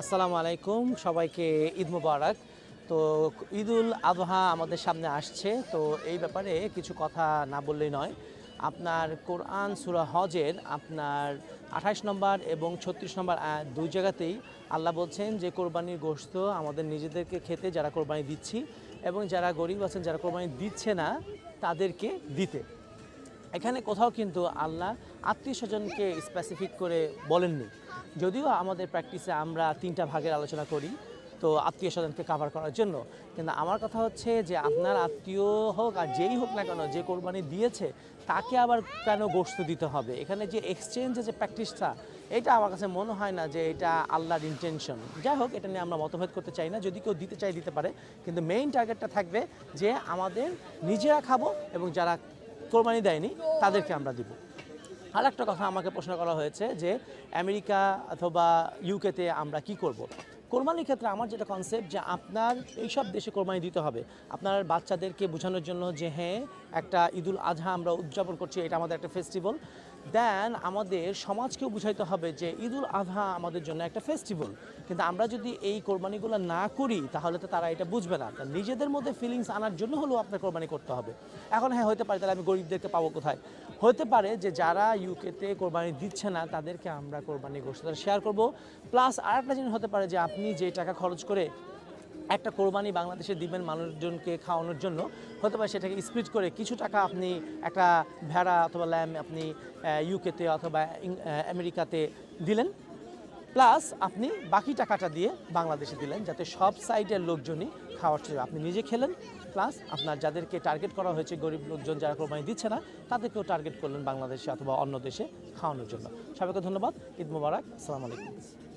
আসসালামু আলাইকুম, সবাইকে ঈদ মুবারক। তো ঈদুল আজহা আমাদের সামনে আসছে, তো এই ব্যাপারে কিছু কথা না বললেই নয়। আপনার কোরআন সুরা হজের আপনার আঠাশ নম্বর এবং ছত্রিশ নম্বর দুই জায়গাতেই আল্লাহ বলছেন যে, কোরবানির গোশত আমাদের নিজেদেরকে খেতে, যারা কোরবানি দিচ্ছি এবং যারা গরিব আছেন, যারা কোরবানি দিচ্ছে না, তাদেরকে দিতে। এখানে কোথাও কিন্তু আল্লাহ আত্মীয় স্বজনকে স্পেসিফিক করে বলেননি। যদিও আমাদের প্র্যাকটিসে আমরা তিনটা ভাগের আলোচনা করি, তো আত্মীয় স্বজনকে কাভার করার জন্য। কিন্তু আমার কথা হচ্ছে যে আপনার আত্মীয় হোক আর যেই হোক না কেন যে কোরবানি দিয়েছে, তাকে আবার কেন গোস্ত দিতে হবে? এখানে যে এক্সচেঞ্জের যে প্র্যাকটিসটা এটা আমার কাছে মনে হয় না যে এটা আল্লাহর ইন্টেনশন যাই হোক, এটা নিয়ে আমরা মতভেদ করতে চাই না। যদি কেউ দিতে চাই দিতে পারে। কিন্তু মেইন টার্গেটটা থাকবে যে আমাদের নিজেরা খাব এবং যারা কোরবানি দেয়নি, তাদেরকে আমরা দিব। আর একটা কথা আমাকে প্রশ্ন করা হয়েছে যে আমেরিকা অথবা ইউকেতে আমরা কি করব। কোরবানির ক্ষেত্রে আমার যেটা কনসেপ্ট যে আপনার এইসব দেশে কোরবানি দিতে হবে। আপনার বাচ্চাদেরকে বোঝানোর জন্য যে হ্যাঁ একটা ঈদুল আজহা আমরা উদযাপন করছি, এটা আমাদের একটা ফেস্টিভ্যাল দেন আমাদের সমাজকেও বুঝাইতে হবে যে ঈদুল আজহা আমাদের জন্য একটা ফেস্টিভ্যাল কিন্তু আমরা যদি এই কোরবানিগুলো না করি, তাহলে তো তারা এটা বুঝবে না। নিজেদের মধ্যে ফিলিংস আনার জন্য হলেও আপনার কোরবানি করতে হবে। এখন হ্যাঁ হতে পারে, তাহলে আমি গরিবদেরকে পাবো কোথায়? হতে পারে যে যারা ইউকেতে কোরবানি দিচ্ছে না, তাদেরকে আমরা কোরবানি গোষ্ঠ শেয়ার করব। প্লাস আর একটা জিনিস হতে পারে যে আপনি যে টাকা খরচ করে একটা কোরবানি বাংলাদেশে দিবেন মানুষজনকে খাওয়ানোর জন্য হতে পারে সেটাকে স্প্লিট করে কিছু টাকা আপনি একটা ভেড়া অথবা ল্যাম আপনি ইউকেতে অথবা আমেরিকাতে দিলেন প্লাস আপনি বাকি টাকাটা দিয়ে বাংলাদেশে দিলেন যাতে সব সাইডের লোকজনই খাওয়ার চেয়ে আপনি নিজে খেলেন প্লাস আপনার যাদেরকে টার্গেট করা হয়েছে গরিব লোকজন যারা কোরবানি দিচ্ছে না, তাদেরকেও টার্গেট করলেন বাংলাদেশে অথবা অন্য দেশে খাওয়ানোর জন্য। সবাইকে ধন্যবাদ, ঈদ মুবারক, আসসালামু আলাইকুম।